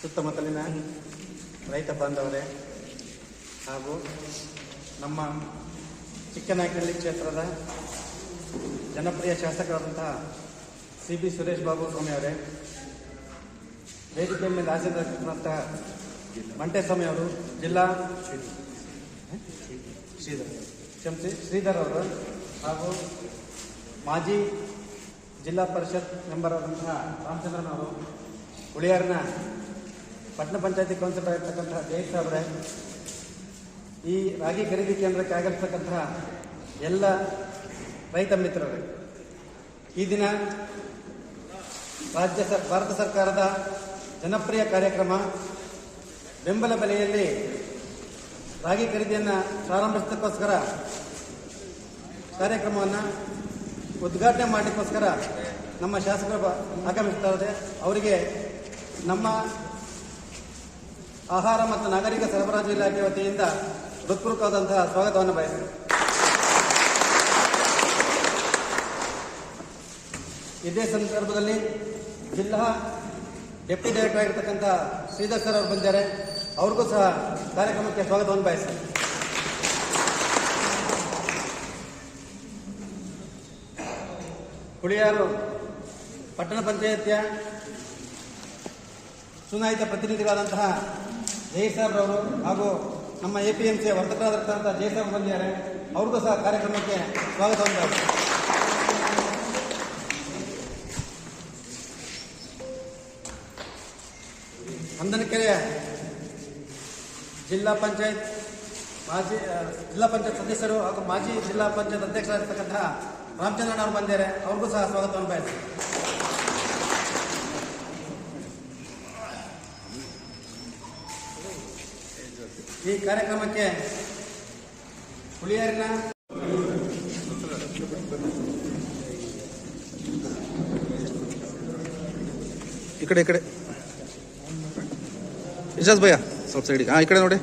ಸುತ್ತಮುತ್ತಲಿನ ರೈತ ಬಾಂಧವರೇ ಹಾಗೂ ನಮ್ಮ ಚಿಕ್ಕನಾಯಕನಹಳ್ಳಿ ಕ್ಷೇತ್ರದ ಜನಪ್ರಿಯ ಶಾಸಕರಾದಂತಹ ಸಿ ಬಿ ಸುರೇಶ್ ಬಾಬು ಸ್ವಾಮಿ ಅವರೇ ವೇದಿಕೆ ಮೇಲೆ ಹಾಜನಂತಹ ಮಂಟೆ ಸ್ವಾಮಿ ಅವರು, ಜಿಲ್ಲಾ ಶ್ರೀಧರ್, ಕ್ಷಮಿಸಿ, ಶ್ರೀಧರ್ ಅವರು ಹಾಗೂ ಮಾಜಿ ಜಿಲ್ಲಾ ಪರಿಷತ್ ಮೆಂಬರ್ ಆದಂತಹ ರಾಮಚಂದ್ರನ್ ಅವರು, ಹುಳಿಯಾರಿನ ಪಟ್ಟಣ ಪಂಚಾಯತಿ ಕೌನ್ಸಿಲರ್ ಆಗಿರ್ತಕ್ಕಂತಹ ಜಯೇಶ್ ಅವರೇ, ಈ ರಾಗಿ ಖರೀದಿ ಕೇಂದ್ರಕ್ಕೆ ಆಗಿರ್ತಕ್ಕಂತಹ ಎಲ್ಲ ರೈತ ಮಿತ್ರರೇ, ಈ ದಿನ ರಾಜ್ಯ ಸರ್, ಭಾರತ ಸರ್ಕಾರದ ಜನಪ್ರಿಯ ಕಾರ್ಯಕ್ರಮ ಬೆಂಬಲ ಬೆಲೆಯಲ್ಲಿ ರಾಗಿ ಖರೀದಿಯನ್ನು ಪ್ರಾರಂಭಿಸೋದಕ್ಕೋಸ್ಕರ ಕಾರ್ಯಕ್ರಮವನ್ನು ಉದ್ಘಾಟನೆ ಮಾಡಲಿಕ್ಕೋಸ್ಕರ ನಮ್ಮ ಶಾಸಕರು ಆಗಮಿಸ್ತಾರೆ ಅವರಿಗೆ ನಮ್ಮ ಆಹಾರ ಮತ್ತು ನಾಗರಿಕ ಸರಬರಾಜು ಇಲಾಖೆ ವತಿಯಿಂದ ಹೃತ್ಪೂರ್ವಕವಾದಂತಹ ಸ್ವಾಗತವನ್ನು ಬಯಸಿದೆ ಇದೇ ಸಂದರ್ಭದಲ್ಲಿ ಜಿಲ್ಲಾ ಡೆಪ್ಟಿ ಡೈರೆಕ್ಟರ್ ಆಗಿರ್ತಕ್ಕಂಥ ಶ್ರೀಧರ್ ಸರ್ ಅವರು ಬಂದಿದ್ದಾರೆ. ಅವ್ರಿಗೂ ಸಹ ಕಾರ್ಯಕ್ರಮಕ್ಕೆ ಸ್ವಾಗತವನ್ನು ಬಯಸಿದೆ ಹುಳಿಯಾರು ಪಟ್ಟಣ ಪಂಚಾಯತಿಯ ಚುನಾಯಿತ ಪ್ರತಿನಿಧಿಗಳಾದಂತಹ ಜಯಸಾಬ್ ಅವರು ಹಾಗೂ ನಮ್ಮ ಎ ಪಿ ಎಂ ಸಿ ಬಂದಿದ್ದಾರೆ. ಅವ್ರಿಗೂ ಸಹ ಕಾರ್ಯಕ್ರಮಕ್ಕೆ ಸ್ವಾಗತವನ್ನು. ಹಂದನಕೆರೆ ಜಿಲ್ಲಾ ಪಂಚಾಯತ್ ಮಾಜಿ ಜಿಲ್ಲಾ ಪಂಚಾಯತ್ ಸದಸ್ಯರು ಹಾಗೂ ಮಾಜಿ ಜಿಲ್ಲಾ ಪಂಚಾಯತ್ ಅಧ್ಯಕ್ಷರಾಗಿರ್ತಕ್ಕಂತಹ ರಾಮಚಂದ್ರಣ್ಣ ಅವರು ಬಂದಿದ್ದಾರೆ. ಅವ್ರಿಗೂ ಸಹ ಸ್ವಾಗತವನ್ನು ಬಯಸ್ತೇನೆ ಈ ಕಾರ್ಯಕ್ರಮಕ್ಕೆ ಹುಳಿಯರಿನ ಈ ಕಡೆ ಈ ಕಡೆ. ಇಜಾಜ್ ಭಯ್ಯ, ಸ್ವಲ್ಪ ಸೈಡಿಗೆ ಹಾಂ ಈ ಕಡೆ ನೋಡಿ.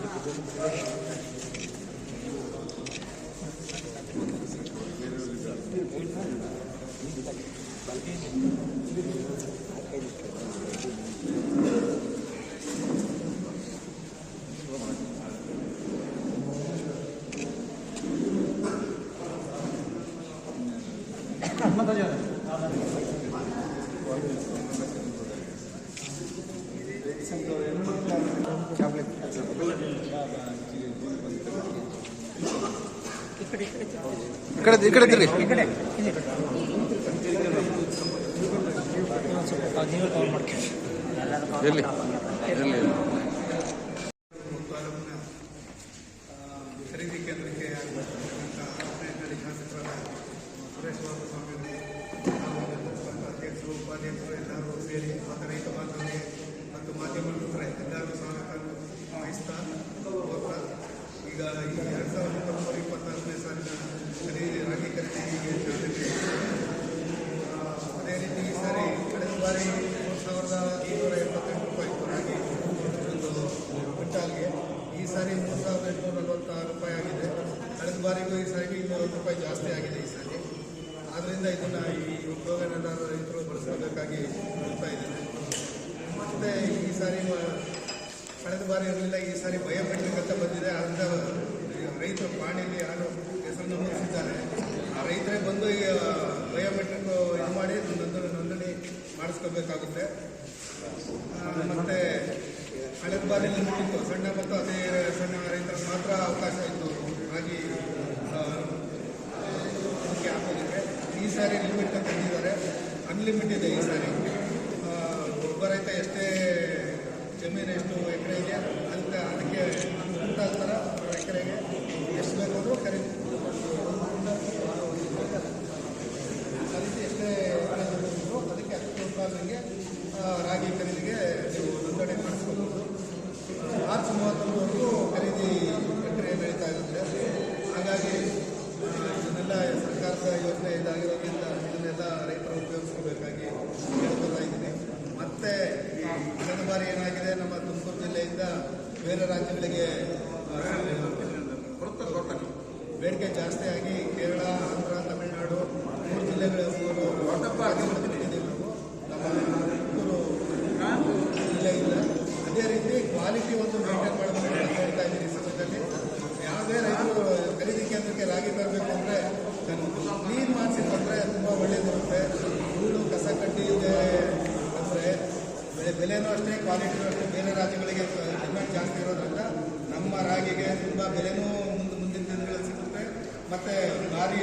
ಈ ಕಡೆ ತಿರ್ರಿ ಈ ಕಡೆ ಇಲ್ಲಿ ನೀವು ಕವರ್ ಮಾಡ್ತೀವಿ ಎಲ್ಲಿ ಎಲ್ಲಿ ಖರೀದಿ ಕೇಂದ್ರಕ್ಕೆ ಆಗಮಿಸಿರ್ತಕ್ಕಂಥ ಹದಿನೈದನೇ ಶಾಸಕರಾದ ಸುರೇಶ್ ಬಾಬು ಸ್ವಾಮಿ ಅವರು ಅಧ್ಯಕ್ಷರು ಉಪಾಧ್ಯಕ್ಷರು ಎಲ್ಲರೂ ಸೇರಿ ಮತ್ತು ರೈತ ಬಾಂಧವರಿಗೆ ಮತ್ತು ಮಾಧ್ಯಮ ಮಿತ್ರರೇ ಎಲ್ಲರೂ ಸ್ವಾಗತ ವಹಿಸ್ತಾ ಹೋಗ್ತಾ ಈಗ ಈ ಎರಡು ಸಾವಿರದ ಇಪ್ಪತ್ತ್ಮೂರು ಇಪ್ಪತ್ನಾಲ್ಕನೇ ಸಾಲಿನ ಖರೀದಿ ರಾಗಿ ಖರೀದಿಗೆ ಚಾಲನೆ ಆ, ಅದೇ ರೀತಿ ಈ ಸಾರಿ ಕಳೆದ ಬಾರಿ ಮೂರು ಸಾವಿರದ ಇನ್ನೂರ ಎಪ್ಪತ್ತೆಂಟು ರೂಪಾಯಿ ಇತ್ತು ರಾಗಿ ಒಂದು ಕ್ವಿಂಟಾಲ್ಗೆ ಈ ಸಾರಿ ಮೂರು ಸಾವಿರದ ಎಂಟುನೂರ ನಲವತ್ತಾರು ರೂಪಾಯಿ ಆಗಿದೆ ಕಳೆದ ಈ ಇನ್ನೂರು ರೂಪಾಯಿ ಜಾಸ್ತಿ ಆಗಿದೆ ಈ ಸಾರಿ ಆದ್ದರಿಂದ ಇದನ್ನು ಈ ಉದ್ಯೋಗನೆಲ್ಲ ರೈತರು ಬಳಸಬೇಕಾಗಿ ಹೇಳ್ತಾ ಇದ್ದೇನೆ. ಮತ್ತು ಈ ಸಾರಿ ಕಳೆದ ಬಾರಿ ಇರಲಿಲ್ಲ, ಈ ಸಾರಿ ಬಯೋಮೆಟ್ರಿಕ್ ಅಂತ ಬಂದಿದೆ. ಅದರಿಂದ ರೈತರು ಪಾಣಿಯಲ್ಲಿ ಯಾರು ಹೆಸರು ನಮೂದಿಸಿದ್ದಾರೆ ಆ ರೈತರೇ ಬಂದು ಈ ಬಯೋಮೆಟ್ರಿಕ್ ನೋಂದಣಿ ಮಾಡಿಸ್ಕೋಬೇಕಾಗುತ್ತೆ ಮತ್ತೆ ಕಳೆದ ಬಾರಿ ಸಣ್ಣ ಮತ್ತು ಅದೇ ಸಣ್ಣ ರೈತರಿಗೆ ಮಾತ್ರ ಅವಕಾಶ ಇತ್ತು ರಾಗಿ ಆ, ಅದಕ್ಕೆ ಹಾಕೋದಕ್ಕೆ ಈ ಸಾರಿ ಲಿಮಿಟ್ ತಂದಿದ್ದಾರೆ ಅನ್ಲಿಮಿಟ್ ಇದೆ ಈ ಸಾರಿ. ಗೊಬ್ಬರ ರೈತ ಎಷ್ಟೇ ಜಮೀನು, ಎಷ್ಟು ಎಕರೆಗೆ ಅಂತ ಅದಕ್ಕೆ ಅನುಕೂಲ ಥರ ಎಕರೆಗೆ ಎಷ್ಟು ಬೇಕು ಅಂದರೂ ಖರೀದಿ ಆ ರೀತಿ ಎಷ್ಟೇ ಹಣ ಬೇಕು ಅದಕ್ಕೆ ಹತ್ತು ಕ್ವಿಂಟಾಲ್ಗೆ ರಾಗಿ ಖರೀದಿಗೆ ನೀವು ನೋಂದಣಿ ಮಾಡಿಸ್ಕೋಬೋದು ಮಾರ್ಚ್ ಮೂವತ್ತೊಂದವರೆಗೂ ಖರೀದಿ ಪ್ರಕ್ರಿಯೆ ನಡೀತಾ ಇರುತ್ತೆ ಹಾಗಾಗಿ ಆ, ಇದನ್ನೆಲ್ಲ ಸರ್ಕಾರದ ಯೋಜನೆ ಇದಾಗಿರೋದ್ರಿಂದ ಇದನ್ನೆಲ್ಲ ರೈತರು ಉಪಯೋಗಿಸ್ಕೋಬೇಕಾಗಿ ಕೇಳ್ಕೊತಾ ಇದ್ದೀನಿ ಮತ್ತೆ ಕಳೆದ ಬಾರಿ ಏನಾಗಿದೆ ನಮ್ಮ ತುಮಕೂರು ಜಿಲ್ಲೆಯಿಂದ ಬೇರೆ ರಾಜ್ಯಗಳಿಗೆ ಬೇಡಿಕೆ ಜಾಸ್ತಿ ಆಗಿ ಕೇರಳ ಆಂಧ್ರ ತಮಿಳುನಾಡು ಮೂರು ನಮ್ಮ ತುಮಕೂರು ಜಿಲ್ಲೆಯಿಂದ ಅದೇ ರೀತಿ ಕ್ವಾಲಿಟಿ ಒಂದು ಮೇಂಟೈನ್ ಮಾಡಬೇಕು ಅಂತ ಹೇಳ್ತಾ ಇದ್ದೀನಿ ಈ ಸಮಯದಲ್ಲಿ ಯಾವುದೇ ರೈತರು ಖರೀದಿ ಕೇಂದ್ರಕ್ಕೆ ರಾಗಿ ಬರಬೇಕು ಅಂದರೆ ಕ್ಲೀನ್ ಮಾಡಿಸಿ ಬಂದರೆ ತುಂಬ ಒಳ್ಳೆಯದಿರುತ್ತೆ ಧೂಳು ಕಸ ಕಟ್ಟಿ ಬೆಲೆನೂ ಅಷ್ಟೇ ಕ್ವಾಲಿಟಿನೂ ಅಷ್ಟೇ, ಬೇರೆ ರಾಜ್ಯಗಳಿಗೆ ಡಿಮ್ಯಾಂಡ್ ಜಾಸ್ತಿ ಇರೋದ್ರಿಂದ ನಮ್ಮ ರಾಗಿಗೆ ತುಂಬ ಬೆಲೆನೂ ಮುಂದೆ, ಮುಂದಿನ ದಿನಗಳಲ್ಲಿ ಸಿಗುತ್ತೆ. ಮತ್ತು ಭಾರಿ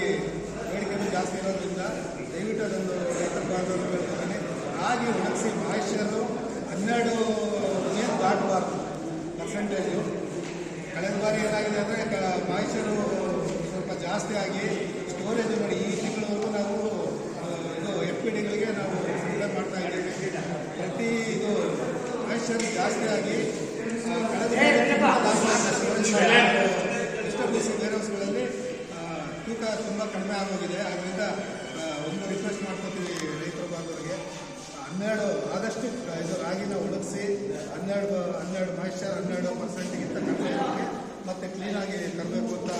ಬೇಡಿಕೆನೂ ಜಾಸ್ತಿ ಇರೋದ್ರಿಂದ ದಯವಿಟ್ಟು ಅದೊಂದು ರೈತರ ಹೇಳ್ತಿದ್ದೀನಿ ರಾಗಿ ಒಣಗಿಸಿ ಮಾಯಿಶ್ಚರು ಹನ್ನೆರಡು ಏನು ದಾಟಬಾರ್ದು ಪರ್ಸೆಂಟೇಜು ಕಳೆದ ಬಾರಿ ಏನಾಗಿದೆ ಅಂದರೆ ಮಾಯಿಶ್ಚರು ಸ್ವಲ್ಪ ಜಾಸ್ತಿ ಆಗಿ ಸ್ಟೋರೇಜ್ ಮಾಡಿ ಈ ತಿಂಗಳವರೆಗೂ ನಾವು ಆ, ಇದು ಎಫ್ ಪಿ ಡಿಗಳಿಗೆ ನಾವು ಸಪ್ಲೈ ಮಾಡ್ತಾ ಇದ್ದೀವಿ ಪ್ರತಿ ಇದು ಮಾಯಿಶ್ಚರ್ ಜಾಸ್ತಿ ಆಗಿ ಆ, ಕಳೆದ ಡಿಸ್ಟರ್ಬೆನ್ಸ್ ಬೇರೆ ಹೌಸ್ಗಳಲ್ಲಿ ತೂಕ ತುಂಬ ಕಡಿಮೆ ಆಗೋಗಿದೆ. ಅದರಿಂದ ಒಂದು ರಿಕ್ವೆಸ್ಟ್ ಮಾಡ್ಕೊತೀವಿ ರೈತರ ಬಾಂಧವರಿಗೆ ಹನ್ನೆರಡು ಆದಷ್ಟು ಇದು ರಾಗಿನ ಒಣಗಿಸಿ ಹನ್ನೆರಡು ಹನ್ನೆರಡು ಮಾಯಿಶ್ಚರ್ ಹನ್ನೆರಡು ಪರ್ಸೆಂಟ್ಗಿಂತ ಕಡಿಮೆ ಆಗಿ ಮತ್ತೆ ಕ್ಲೀನಾಗಿ ತರಬೇಕು ಅಂತ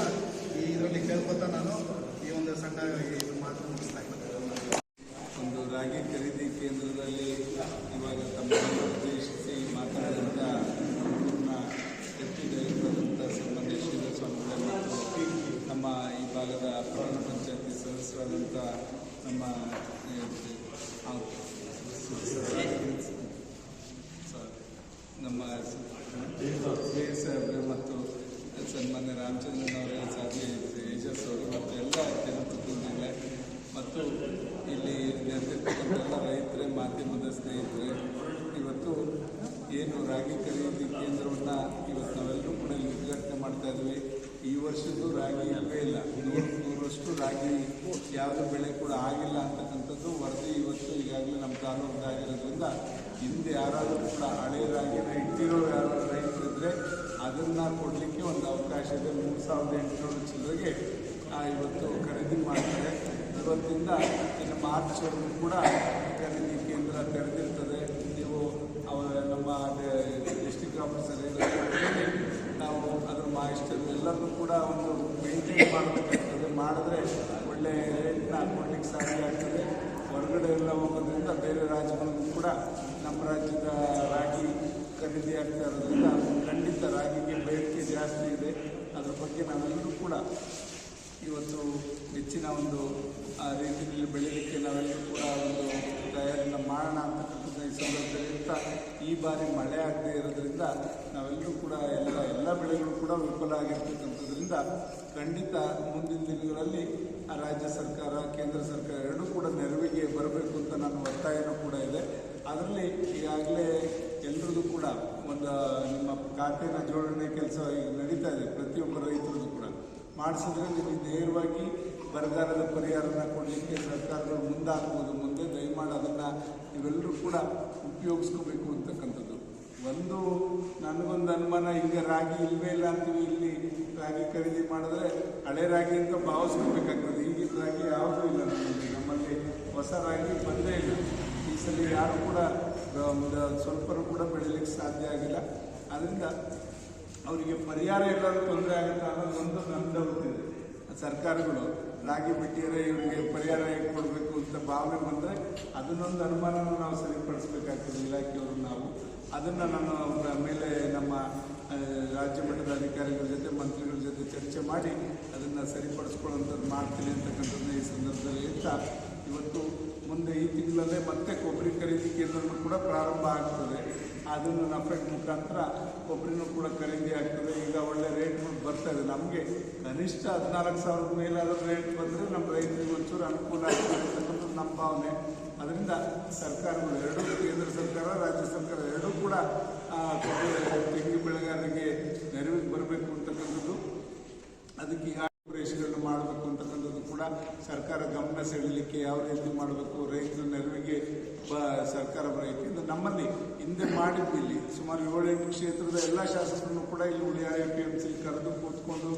ಈ ಇದರಲ್ಲಿ ಕೇಳ್ಕೊತಾ ನಾನು. ಈ ಒಂದು ಸಣ್ಣ ಇದು ಮಾತು ಮುಗಿಸ್ತಾ ಇದ್ದೀನಿ ಒಂದು ರಾಗಿ ಖರೀದಿ ಕೇಂದ್ರದಲ್ಲಿ ಇವಾಗ ತಮ್ಮನ್ನು ಉದ್ದೇಶಿಸಿ ಮಾತನಾಡಿದಂಥ ಪೂರ್ಣ ಡೆಪ್ಟಿ ಡೈರೆಕ್ಟರ್ ಆದಂಥ ಸನ್ಮಾನ್ಯ ಶ್ರೀಧರ್ ಮತ್ತು ನಮ್ಮ ಈ ಭಾಗದ ಪಟ್ಟಣ ಪಂಚಾಯತಿ ಸದಸ್ಯರಾದಂಥ ನಮ್ಮ ಏ, ಆ, ಸ- ಸ- ಸಾರಿ, ನಮ್ಮ ಕೆ ಸಾಹೇಬ್ರೆ ಮತ್ತು ಸನ್ಮಾನ್ಯ ರಾಮಚಂದ್ರನ್ ಅವರೇ ಸಾಧ್ಯ ತೇಜಸ್ ಅವರು ಮತ್ತು ಎಲ್ಲ ಜನಪ್ರತಿನಿಧಿಗಳೇ ಮತ್ತು ಇಲ್ಲಿ ನೆರೆದಿರ್ತಕ್ಕಂಥ ಎಲ್ಲ ರೈತರೇ ಮಾಧ್ಯಮದ ಸ್ನೇಹಿತರೆ ಇವತ್ತು ಏನು ರಾಗಿ ಖರೀದಿ ಕೇಂದ್ರವನ್ನು ಇವತ್ತು ನಾವೆಲ್ಲರೂ ಕೂಡ ಇಲ್ಲಿ ಉದ್ಘಾಟನೆ ಮಾಡ್ತಾ ಇದ್ವಿ ಈ ವರ್ಷದ್ದು ರಾಗಿ ಇಲ್ಲವೇ ಇಲ್ಲ. ನೂರು ನೂರಷ್ಟು ರಾಗಿ ಯಾವುದೇ ಬೆಳೆ ಕೂಡ ಆಗಿಲ್ಲ ಅಂತಕ್ಕಂಥದ್ದು ವರದಿ ಇವತ್ತು ಈಗಾಗಲೇ ನಮ್ಮ ತಾಲೂಕಾಗಿರೋದ್ರಿಂದ ಹಿಂದೆ ಯಾರಾದರೂ ಕೂಡ ಹಳೆ ರಾಗಿನ ಇಟ್ಟಿರೋ ಯಾರಾದರೂ ರೈತರಿದ್ರೆ ಅದನ್ನು ಕೊಡಲಿಕ್ಕೆ ಒಂದು ಅವಕಾಶ ಇದೆ. ಮೂರು ಸಾವಿರದ ಎಂಟುನೂರು ಚಿಲ್ಲರೆಗೆ ಇವತ್ತು ಖರೀದಿ ಮಾಡ್ತಾರೆ. ಇವತ್ತಿಂದ ಇನ್ನು ಮಾರ್ಚ್ವರೆಗೂ ಕೂಡ ಖರೀದಿ ಕೇಂದ್ರ ತೆರೆದಿರ್ತದೆ ನೀವು ಅವ ನಮ್ಮ ಡಿಸ್ಟಿಕ್ ಆಫೀಸರ್ ಹೇಳಿದ್ರೆ ನಾವು ಅದ್ರ ಮಾಯಿಸ್ಟರ್ ಎಲ್ಲರನ್ನೂ ಒಂದು ಮೇಂಟೈನ್ ಮಾಡಬೇಕಾಗ್ತದೆ ಮಾಡಿದ್ರೆ ಒಳ್ಳೆ ರೇಟ್ನ ಕೊಡ್ಲಿಕ್ಕೆ ಸಾಧ್ಯ ಆಗ್ತದೆ. ಹೊರಗಡೆ ಎಲ್ಲ ಹೋಗೋದ್ರಿಂದ ಬೇರೆ ರಾಜ್ಯಗಳಿಗೂ ಕೂಡ ನಮ್ಮ ರಾಜ್ಯದ ರಾಗಿ ಖರೀದಿ ಆಗ್ತಾ ಇರೋದ್ರಿಂದ ಖಂಡಿತ ರಾಗಿಗೆ ಬೇಡಿಕೆ ಜಾಸ್ತಿ ಇದೆ. ಅದರ ಬಗ್ಗೆ ನಾವೆಲ್ಲರೂ ಕೂಡ ಇವತ್ತು ಹೆಚ್ಚಿನ ಒಂದು, ಆ ರೀತಿಯಲ್ಲಿ ಬೆಳೀಲಿಕ್ಕೆ ನಾವೆಲ್ಲರೂ ಕೂಡ ಒಂದು ತಯಾರಿನ ಮಾಡೋಣ ಈ ಸಂದರ್ಭದಲ್ಲಿ ಈ ಬಾರಿ ಮಳೆ ಆಗದೇ ಇರೋದ್ರಿಂದ ನಾವೆಲ್ಲರೂ ಕೂಡ ಎಲ್ಲ ಎಲ್ಲ ಬೆಳೆಗಳು ಕೂಡ ವಿಫಲ ಆಗಿರ್ತಕ್ಕಂಥದ್ರಿಂದ ಖಂಡಿತ ಮುಂದಿನ ದಿನಗಳಲ್ಲಿ ರಾಜ್ಯ ಸರ್ಕಾರ, ಕೇಂದ್ರ ಸರ್ಕಾರ ಎರಡೂ ಕೂಡ ನೆರವಿಗೆ ಬರಬೇಕು ಅಂತ ನನ್ನ ಒತ್ತಾಯನೂ ಕೂಡ ಇದೆ. ಅದರಲ್ಲಿ ಈಗಾಗಲೇ ಎಲ್ರದ್ದು ಕೂಡ ಒಂದು, ನಿಮ್ಮ ಖಾತೆನ ಜೋಡಣೆ ಕೆಲಸ ಈಗ ನಡೀತಾ ಇದೆ, ಪ್ರತಿಯೊಬ್ಬ ರೈತರದ್ದು ಕೂಡ. ಮಾಡಿಸಿದ್ರೆ ನಿಮಗೆ ನೇರವಾಗಿ ಬರಗಾಲದ ಪರಿಹಾರನ ಕೊಡಲಿಕ್ಕೆ ಸರ್ಕಾರಗಳು ಮುಂದಾಗ್ಬೋದು, ಮುಂದೆ ದಯಮಾಡಿ ಅದನ್ನು ನೀವೆಲ್ಲರೂ ಕೂಡ ಉಪಯೋಗಿಸ್ಕೋಬೇಕು ಅಂತಕ್ಕಂಥದ್ದು. ಒಂದು, ನನಗೊಂದು ಅನುಮಾನ ಈಗ ರಾಗಿ ಇಲ್ವೇ ಇಲ್ಲ ಅಂತೀವಿ ಇಲ್ಲಿ. ರಾಗಿ ಖರೀದಿ ಮಾಡಿದ್ರೆ ಹಳೆ ರಾಗಿ ಅಂತ ಭಾವಿಸ್ಕೋಬೇಕಾಗ್ತದೆ. ಈಗಿನ ರಾಗಿ ಯಾವುದೂ ಇಲ್ಲ ನಮ್ಮಲ್ಲಿ. ನಮ್ಮಲ್ಲಿ ಹೊಸ ರಾಗಿ ಬಂದೇ ಇಲ್ಲ. ಈ ಸಲ ಯಾರು ಕೂಡ ಸ್ವಲ್ಪನೂ ಕೂಡ ಬೆಳೀಲಿಕ್ಕೆ ಸಾಧ್ಯ ಆಗಿಲ್ಲ. ಅದರಿಂದ ಅವರಿಗೆ ಪರಿಹಾರ ಎಲ್ಲರೂ ತೊಂದರೆ ಆಗುತ್ತೆ ಅನ್ನೋದು ಒಂದು ನನ್ನ ಸರ್ಕಾರಗಳು ರಾಗಿ ಬಿಟ್ಟಿದ್ರೆ ಇವರಿಗೆ ಪರಿಹಾರ ಹೇಗೆ ಕೊಡಬೇಕು ಅಂತ ಭಾವನೆ ಬಂದರೆ ಅದನ್ನೊಂದು ಅನುಮಾನನ ನಾವು ಸರಿಪಡಿಸಬೇಕಾಗ್ತದೆ, ಇಲಾಖೆಯವರು ನಾವು. ಅದನ್ನು ನಾನು ಮೇಲೆ ನಮ್ಮ ರಾಜ್ಯ ಮಟ್ಟದ ಅಧಿಕಾರಿಗಳ ಜೊತೆ, ಮಂತ್ರಿಗಳ ಜೊತೆ ಚರ್ಚೆ ಮಾಡಿ ಅದನ್ನು ಸರಿಪಡಿಸ್ಕೊಳ್ಳೋಂಥದ್ದು ಮಾಡ್ತೀನಿ ಅಂತಕ್ಕಂಥದ್ದನ್ನ ಈ ಸಂದರ್ಭದಲ್ಲಿ ಹೇಳ್ತಾ, ಇವತ್ತು ಮುಂದೆ ಈ ತಿಂಗಳಲ್ಲೇ ಮತ್ತೆ ಕೊಬ್ಬರಿ ಖರೀದಿ ಕೇಂದ್ರನೂ ಕೂಡ ಪ್ರಾರಂಭ ಆಗ್ತದೆ. ಅದನ್ನು ನಫೆಟ್ ಮುಖಾಂತರ ಕೊಬ್ಬರಿನೂ ಕೂಡ ಖರೀದಿ ಆಗ್ತದೆ. ಈಗ ಒಳ್ಳೆ ರೇಟ್ ಬರ್ತಾ ಇದೆ. ನಮಗೆ ಕನಿಷ್ಠ ಹದಿನಾಲ್ಕು ಸಾವಿರದ ಮೇಲಾದರೂ ರೇಟ್ ಬಂದರೆ ನಮ್ಮ ರೈತರಿಗೆ ಒಂಚೂರು ಅನುಕೂಲ ಆಗ್ತದೆ ನಮ್ಮ ಭಾವನೆ. ಅದರಿಂದ ಸರ್ಕಾರಗಳು ಎರಡೂ, ಕೇಂದ್ರ ಸರ್ಕಾರ, ರಾಜ್ಯ ಸರ್ಕಾರ ಎರಡೂ ಕೂಡ ತೆಂಗಿನ ಬೆಳೆಗಾರರಿಗೆ ನೆರವಿಗೆ ಬರಬೇಕು ಅಂತಕ್ಕಂಥದ್ದು. ಅದಕ್ಕೆ ಈಗ ಆಪರೇಷನ್ಗಳನ್ನು ಮಾಡಬೇಕು ಅಂತಕ್ಕಂಥದ್ದು ಕೂಡ ಸರ್ಕಾರ ಗಮನ ಸೆಳೀಲಿಕ್ಕೆ ಯಾವ ರೀತಿ ಮಾಡಬೇಕು, ರೈತರ ನೆರವಿಗೆ ಬ, ಸರ್ಕಾರ ಬರಬೇಕು ನಮ್ಮಲ್ಲಿ ಹಿಂದೆ ಮಾಡಿದ್ದಿಲ್ಲಿ ಸುಮಾರು ಏಳೆಂಟು ಕ್ಷೇತ್ರದ ಎಲ್ಲ ಶಾಸಕರನ್ನು ಕೂಡ ಇಲ್ಲಿ ಉಳಿಯಾಯ ಪಿ ಎಂ ಸಿ ಕರೆದು ಕೂತ್ಕೊಂಡು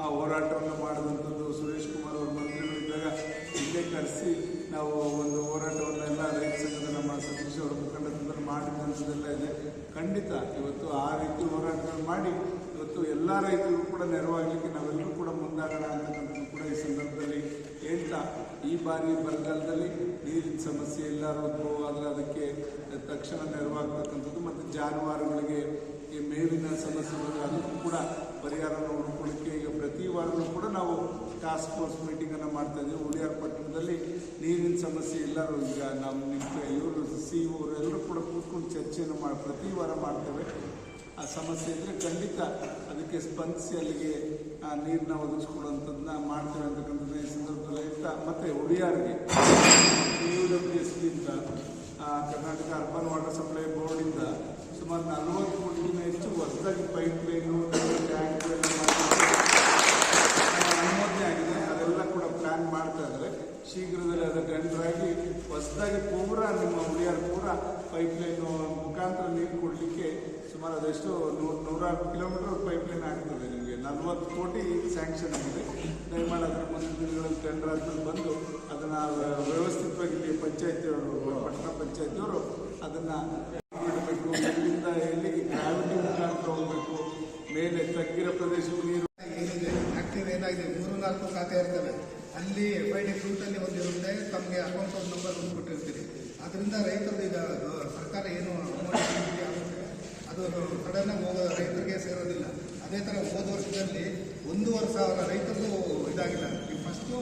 ಆ ಹೋರಾಟವನ್ನು ಮಾಡುವಂಥದ್ದು ಸುರೇಶ್ ಕುಮಾರ್ ಅವರು ಮಂತ್ರಿಗಳಿದ್ದಾಗ ಇಲ್ಲೇ ಕರೆಸಿ ನಾವು ಒಂದು ಹೋರಾಟವನ್ನೆಲ್ಲ ರೈತ ಸಂಘದ ನಮ್ಮ ಸತೀಶ್ ಅವರ ಮುಖಂಡತ್ವದಲ್ಲಿ ಮಾಡಿದಂಥದ್ದೆಲ್ಲ ಇದೆ. ಖಂಡಿತ ಇವತ್ತು ಆ ರೀತಿ ಹೋರಾಟಗಳು ಮಾಡಿ, ಇವತ್ತು ಎಲ್ಲ ರೈತರಿಗೂ ಕೂಡ ನೆರವಾಗಲಿಕ್ಕೆ ನಾವೆಲ್ಲರೂ ಕೂಡ ಮುಂದಾಗೋಣ ಅಂತಕ್ಕಂಥದ್ದು ಕೂಡ ಈ ಸಂದರ್ಭದಲ್ಲಿ ಹೇಳ್ತಾ, ಈ ಬಾರಿ ಬರಗಾಲದಲ್ಲಿ ನೀರಿನ ಸಮಸ್ಯೆ ಎಲ್ಲರೂ ಆದರೆ ಅದಕ್ಕೆ ತಕ್ಷಣ ನೆರವಾಗ್ತಕ್ಕಂಥದ್ದು ಮತ್ತು ಜಾನುವಾರುಗಳಿಗೆ ಈ ಮೇವಿನ ಸಮಸ್ಯೆ ಅದಕ್ಕೂ ಕೂಡ ಪರಿಹಾರವನ್ನು ಹುಡುಕೊಳ್ಳಿಕ್ಕೆ ಈಗ ಪ್ರತಿ ಕೂಡ ನಾವು ಟಾಸ್ಕ್ ಫೋರ್ಸ್ ಮೀಟಿಂಗನ್ನು ಮಾಡ್ತಾ ಇದ್ದೀವಿ. ಉಳಿಯಾರ್ ಪಟ್ಟಣದಲ್ಲಿ ನೀರಿನ ಸಮಸ್ಯೆ ಎಲ್ಲರೂ ಈಗ ನಮ್ಮ ನಿಮ್ಮ ಇವರು ಸಿ ಎಲ್ಲರೂ ಕೂಡ ಕೂತ್ಕೊಂಡು ಚರ್ಚೆಯನ್ನು ಮಾಡಿ ಪ್ರತಿ ವಾರ ಮಾಡ್ತೇವೆ. ಆ ಸಮಸ್ಯೆ ಇದ್ದರೆ ಖಂಡಿತ ಅದಕ್ಕೆ ಸ್ಪಂದಿಸಿ ಅಲ್ಲಿಗೆ, ಆ ನೀರನ್ನ ಒದಗಿಸ್ಕೊಡುವಂಥದ್ದನ್ನ ಮಾಡ್ತೇವೆ ಅಂತಕ್ಕಂಥದ್ದು ಈ ಸಂದರ್ಭದಲ್ಲಿ ಹೇಳ್ತಾ, ಮತ್ತು ಉಳಿಯಾರಿಗೆ ಯು ಡಬ್ಲ್ಯೂ ಎಸ್ ಡಿಯಿಂದ ಕರ್ನಾಟಕ ಅರ್ಬನ್ ವಾಟರ್ ಸಪ್ಲೈ ಬೋರ್ಡಿಂದ ಸುಮಾರು ನಲವತ್ತು ಕೋಟಿಗಿಂತ ಹೆಚ್ಚು ಹೊಸದಾಗಿ ಪೈಪ್ ಲೈನು ಟ್ಯಾಂಕ್ ಅನುಮೋದನೆ ಆಗಿದೆ ಅದೆಲ್ಲ ಕೂಡ ಪ್ಲಾನ್ ಮಾಡ್ತಾ ಇದ್ದಾರೆ ಶೀಘ್ರದಲ್ಲಿ ಅದು ಟೆಂಡರ್ ಆಗಿ ಹೊಸದಾಗಿ ಪೂರ ನಿಮ್ಮ ಉಳಿಯಾರ ಪೂರ ಪೈಪ್ ಲೈನ್ ಮುಖಾಂತರ ನೀರು ಕೊಡಲಿಕ್ಕೆ ಸುಮಾರು ಅದೆಷ್ಟು ನೂರು ನೂರಾರು ಕಿಲೋಮೀಟರ್ ಪೈಪ್ ಲೈನ್ ಆಗ್ತದೆ ನಿಮಗೆ. ನಲ್ವತ್ತು ಕೋಟಿ ಸ್ಯಾಂಕ್ಷನ್ ಆಗಿದೆ. ದಯಮಾಡಿ ಅದರ ಮುಂದಿನ ದಿನಗಳಲ್ಲಿ ಟೆಂಡರ್ ಆದ್ಮೇಲೆ ಬಂದು ಅದನ್ನು ವ್ಯವಸ್ಥಿತವಾಗಿ ಇಲ್ಲಿ ಪಂಚಾಯತಿಯವರು ಪಟ್ಟಣ ಪಂಚಾಯತಿಯವರು ಅದನ್ನು ಬಿಡಬೇಕು ಇಲ್ಲಿಂದ ಇಲ್ಲಿ ಗ್ರಾವಿಟಿ ಮುಖಾಂತರ ಹೋಗಬೇಕು. ಮೇಲೆ ತಗ್ಗಿರೋ ಪ್ರದೇಶವು ನೀರು ಏನಿದೆ? ಆಕ್ಟಿವ್ ಏನಾಗಿದೆ? ಮೂರು ನಾಲ್ಕು ಖಾತೆ ಇರ್ತವೆ. ಅಲ್ಲಿ ಎಫ್ ಐ ಡಿ ಫ್ರೂಟಲ್ಲಿ ಒಂದು ಇರುತ್ತೆ ತಮಗೆ ಅಕೌಂಟ್ ನಂಬರ್ ಕೊಟ್ಟಿರ್ತೀರಿ ಅದರಿಂದ ರೈತರು ಈಗ ಸರ್ಕಾರ ಏನು ಆಗುತ್ತೆ ಅದು ಸಡನ್ ಹೋಗೋ ರೈತರಿಗೆ ಸೇರೋದಿಲ್ಲ. ಅದೇ ಥರ ಹೋದ ವರ್ಷದಲ್ಲಿ ಒಂದೂವರೆ ಸಾವಿರ ರೈತರು ಇದಾಗಿಲ್ಲ. ನೀವು ಫಸ್ಟು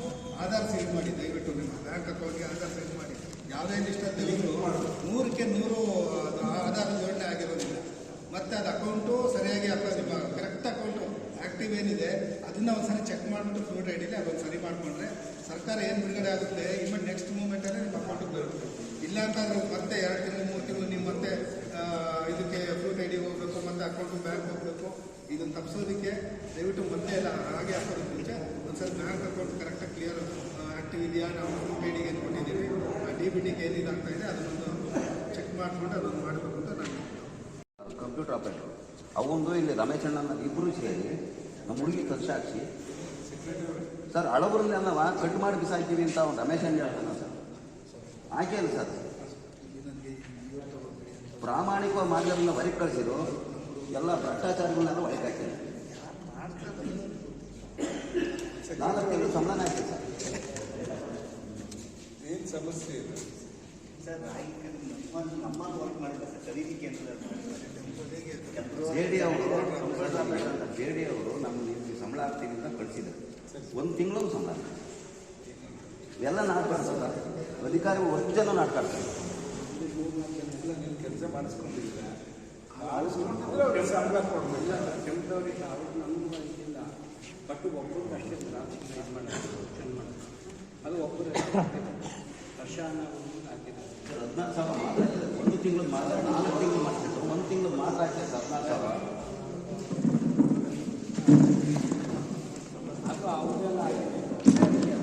ಆಧಾರ್ ಸೀಲ್ ಮಾಡಿ, ದಯವಿಟ್ಟು ನಿಮ್ಮ ಬ್ಯಾಂಕ್ ಅಕೌಂಟ್ಗೆ ಆಧಾರ್ ಸೀಲ್ ಮಾಡಿ. ಯಾವುದೇ ಲಿಸ್ಟಲ್ಲಿ ನೂರಕ್ಕೆ ನೂರು ಆಧಾರ್ ಜೋಡಣೆ ಆಗಿರೋದಿಲ್ಲ. ಮತ್ತೆ ಅದು ಅಕೌಂಟು ಸರಿಯಾಗಿ ನಿಮ್ಮ ಕರೆಕ್ಟ್ ಅಕೌಂಟು ಆ್ಯಕ್ಟಿವ್ ಏನಿದೆ, ಅದನ್ನು ಒಂದ್ಸರಿ ಚೆಕ್ ಮಾಡಿಬಿಟ್ಟು ಫ್ರೂಟ್ ಐಡಿಲಿ ಅದೊಂದು ಸರಿ ಮಾಡಿಕೊಂಡ್ರೆ ಸರ್ಕಾರ ಏನು ಬಿಡುಗಡೆ ಆಗುತ್ತೆ ಇಮ್ಮ ನೆಕ್ಸ್ಟ್ ಮೂಮೆಂಟಲ್ಲೇ ನಿಮ್ಮ ಅಕೌಂಟಿಗೆ ಬರುತ್ತೆ ಇಲ್ಲ ಅಂತಂದ್ರೆ ಮತ್ತೆ ಎರಡು ತಿಂಗಳು, ಮೂರು ತಿಂಗಳು ನಿಮ್ಮ ಮತ್ತೆ ಇದಕ್ಕೆ ಫ್ರೂಟ್ ಐಡಿ ಹೋಗಬೇಕು ಮತ್ತೆ ಅಕೌಂಟು ಬ್ಯಾಂಕ್ ಹೋಗಬೇಕು ಇದನ್ನು ತಪ್ಪಿಸೋದಕ್ಕೆ ದಯವಿಟ್ಟು ಮೊದಲೇ ಇಲ್ಲ ಹಾಗೆ ಹಾಕೋದಕ್ಕೆ ಮುಂಚೆ ಒಂದ್ಸರಿ ಬ್ಯಾಂಕ್ ಅಕೌಂಟ್ ಕರೆಕ್ಟಾಗಿ ಕ್ಲಿಯರ್ ಆಕ್ಟಿವ್ ಇದೆಯಾ, ನಾವು ಪೇಡಿಗೆ ಐಡಿಗೆ ಆ ಕೊಟ್ಟಿದ್ದೀವಿ ಡಿ ಬಿ ಟಿಗೆ ಏನಿದಾಗ್ತಾ ಇದೆ ಅದನ್ನೊಂದು ಚೆಕ್ ಮಾಡಿಕೊಂಡು ಅದನ್ನು ಮಾಡಬೇಕು ಅಂತ ನಾನು ಕಂಪ್ಯೂಟರ್ ಆಪರೇಟರ್ ಅವೊಂದು ಇಲ್ಲಿ ರಮೇಶ್ ಅಣ್ಣ ಇಬ್ಬರು ಸೇರಿ ನಮ್ಮ ಹುಡುಗಿ ಸಾಕ್ಷಿ ಸರ್, ಹಳಬರಲ್ಲಿ ಅನ್ನವ ಕಟ್ ಮಾಡಿ ಬಿಸಾಕ್ತೀವಿ ಅಂತ ಅವ್ನು ರಮೇಶ್ ಅಣ್ಣ ಹೇಳ್ತಾನೆ ಸರ್. ಆಕೆ ಅಲ್ಲ ಸರ್. ಪ್ರಾಮಾಣಿಕ ಮಾಡಿದ್ರನ್ನ ಹೊರಗೆ ಕಳಿಸಿದ್ರು ಎಲ್ಲ ಭ್ರಷ್ಟಾಚಾರಗಳನ್ನೆಲ್ಲ ಒಳಗೆ ಹಾಕಿದ್ರು ನಾಲ್ಕು ತಿಂಗಳು ಸಂಬಳ ಹಾಕಿದೆ ಸರ್ ಏನು ಸಮಸ್ಯೆ ಇದೆ? ಜೆ ಡಿ ಅವರು ಜೆ ಡಿ ಅವರು ನಮ್ಮ ನಿಮಗೆ ಸಂಬಳ ಆಗ್ತೀನಿ ಅಂತ ಕಳಿಸಿದ್ರು ಒಂದು ತಿಂಗಳು ಸಂಬಳ ಎಲ್ಲ ಇವೆಲ್ಲ ನಾಟಕ ಆಡ್ತಾರೆ ಅಧಿಕಾರಿಗಳು ಒಂದು ಜನ ನಾಟಕ ಆಡ್ತಾರೆ. ಕೆಲಸ ಮಾಡಿಸ್ಕೊಂಡಿಲ್ಲ ಅವ್ರಿಗೆ ಕೆಂಪದವ್ರಿಗೆ ಅವ್ರು ನಮ್ಗೆ ಇದಿಲ್ಲ ಬಟ್ ಒಬ್ಬರು ಅಷ್ಟೇ ಇದು ಮಾಡೋದು ಅದು ಒಬ್ಬರು ವರ್ಷ ಹಾಕಿದ್ದಾರೆ ಹದಿನಾಲ್ಕು ಸಾವಿರ ಒಂದು ತಿಂಗಳು ಮಾತಾಡ ನಾಲ್ಕು ತಿಂಗಳು ಮಾಡ್ತಿದ್ರು ಒಂದು ತಿಂಗಳು ಆಗ್ತದೆ ಹದಿನಾಲ್ಕು ಸಾವಿರ ಅದು ಅವ್ರದೆಲ್ಲ ಆಗಿದೆ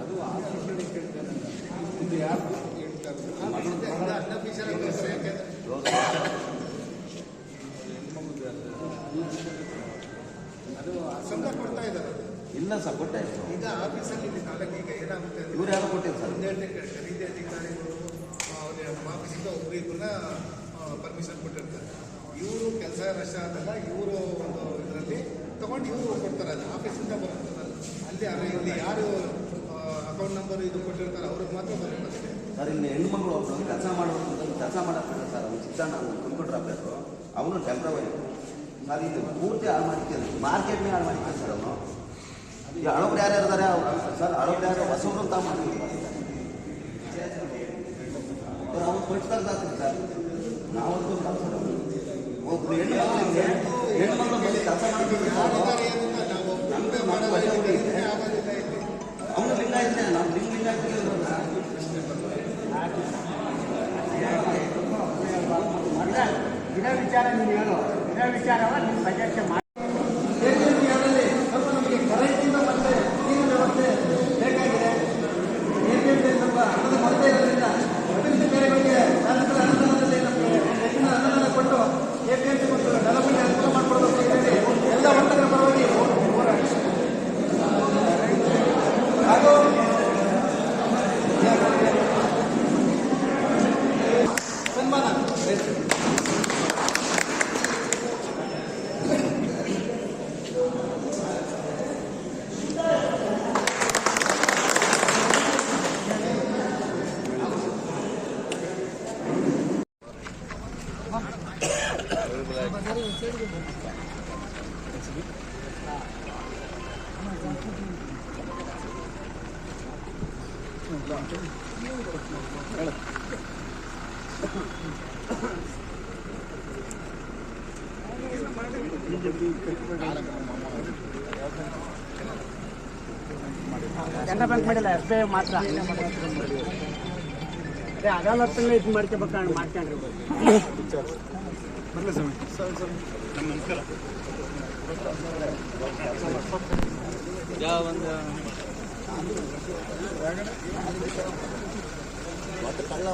ಅದು ಆಫೀಸಲ್ಲಿ ಕೇಳ್ತಾರೆ ಇದು ಯಾರು ಹೇಳ್ತಾರೆ ಅನ್ಅಫಿಷಿಯಲ್ ಆಗಿ ಬರ್ತಾರೆ ಯಾಕೆಂದ್ರೆ ಅದು ಸಂಬಳ ಕೊಡ್ತಾ ಇದ್ದಾರೆ ಸರ್ ಕೊಟ್ಟೆ. ಈಗ ಆಫೀಸಲ್ಲಿ ಇಲ್ಲಿ ನಾಲ್ಕು ಈಗ ಏನಾಗುತ್ತೆ ಅಂದ್ರೆ ಇವ್ರು ಯಾರು ಕೊಟ್ಟಿಲ್ಲ ಸರ್? ಅಧಿಕಾರಿಗಳು ಅವ್ರ ಆಫೀಸಿಂದ ಒಬ್ಬರಿಬ್ಬರನ್ನ ಪರ್ಮಿಷನ್ ಕೊಟ್ಟಿರ್ತಾರೆ. ಇವರು ಕೆಲಸ ರಶ ಆದಾಗ ಇವರು ಒಂದು ಇದರಲ್ಲಿ ತಗೊಂಡು ಇವರು ಕೊಡ್ತಾರೆ. ಅದು ಆಫೀಸಿಂದ ಬರುತ್ತಲ್ಲ ಅಲ್ಲಿ ಇಲ್ಲಿ ಯಾರು ಅಕೌಂಟ್ ನಂಬರ್ ಇದು ಕೊಟ್ಟಿರ್ತಾರೆ ಅವ್ರಿಗೆ ಮಾತ್ರ ಬರುತ್ತೆ. ಸರ್ ಇಲ್ಲಿ ಹೆಣ್ಮಗಳು ಒಬ್ಬರು ಕೆಲಸ ಮಾಡಬೇಕು ಅಂತ ಕೆಲಸ ಮಾಡೋಕ್ಕಿಲ್ಲ ಸರ್. ಅವ್ನು ಸಿದ್ಧಾಂತ ಕಂಪ್ಯೂಟರ್ ಆಗಬೇಕು ಅವನು ಟೆಂಪ್ರವರಿ ಸರ್ ಇದು ಪೂರ್ತಿ ಹಾಳು ಮಾಡಿದ್ದಾರೆ ಮಾರ್ಕೆಟ್ನೇ ಹಾಳು ಮಾಡಿದ್ದಾರೆ ಸರ್ ಅವನು. ಈ ಹಳಬ್ರು ಯಾರು ಇದ್ದಾರೆ ಅವ್ರು ಸರ್ ಹಳಬ್ರು ಯಾರು? ಹೊಸಬ್ರು ಅಂತ ಮಾಡ್ತಿದ್ದಾರೆ ನಾವಂತೂ ಒಬ್ಬರು ಹೆಣ್ಣು ಮಕ್ಕಳಿಗೆ ಹೆಣ್ಣು ಮಕ್ಕಳು ಬಂದು ಕೆಲಸ ಮಾಡ್ತೀವಿ ಆಗೋದಿಲ್ಲ ಇಲ್ಲಿ ಅವನು ಲಿಂಗಾಯತನೇ ನಾವು ಲಿಂಗ ಲಿಂಗಾಯತನೇ ಇದೇ ವಿಚಾರ ನೀವು ಹೇಳು. ಇದೇ ವಿಚಾರವ ನಿಮ್ಮ ಬಜೆಟ್ ಮಾಡಿ ಏಕೆಂದ್ರೆ ಅದರಲ್ಲಿ ಸ್ವಲ್ಪ ನಮಗೆ ಕರೆಂಟಿಂದ ಮತ್ತೆ ನೀರಿನ ವ್ಯವಸ್ಥೆ ಬೇಕಾಗಿದೆ ಏಕೆಂದ್ರೆ ನಮ್ಮ ಹಣದ ಕೊರತೆ ಇರೋದ್ರಿಂದ ಅಭಿವೃದ್ಧಿ ಕಾರ್ಯಗಳಿಗೆ ಶಾಸಕರ ಅನುದಾನದಲ್ಲಿ ನಮಗೆ ಹೆಚ್ಚಿನ ಅನುದಾನ ಕೊಟ್ಟು ಎಪಿಎಂಸಿ ಮತ್ತು ಡೆವಲಪ್ಮೆಂಟ್ ಅನುಕೂಲ ಮಾಡಿಕೊಡಬೇಕು ಅಂತ ಹೇಳಿ ಎಲ್ಲ ವರ್ಗಗಳ ಪರವಾಗಿ ಹೋರಾಟ ಹಾಗೂ ಸನ್ಮಾನ ಕೆನರಾ ಬ್ಯಾಂಕ್ ಮಾಡಿಲ್ಲ ಎಸ್ ಬಿ ಐ ಮಾತ್ರ ಅದೇ ಅದಾಲತ್ತಲ್ಲಿ ಇದು ಮಾಡ್ಕೋಬೇಕು ಮಾಡ್ಕೊಂಡ್ರಿ ಕಳ್ಳ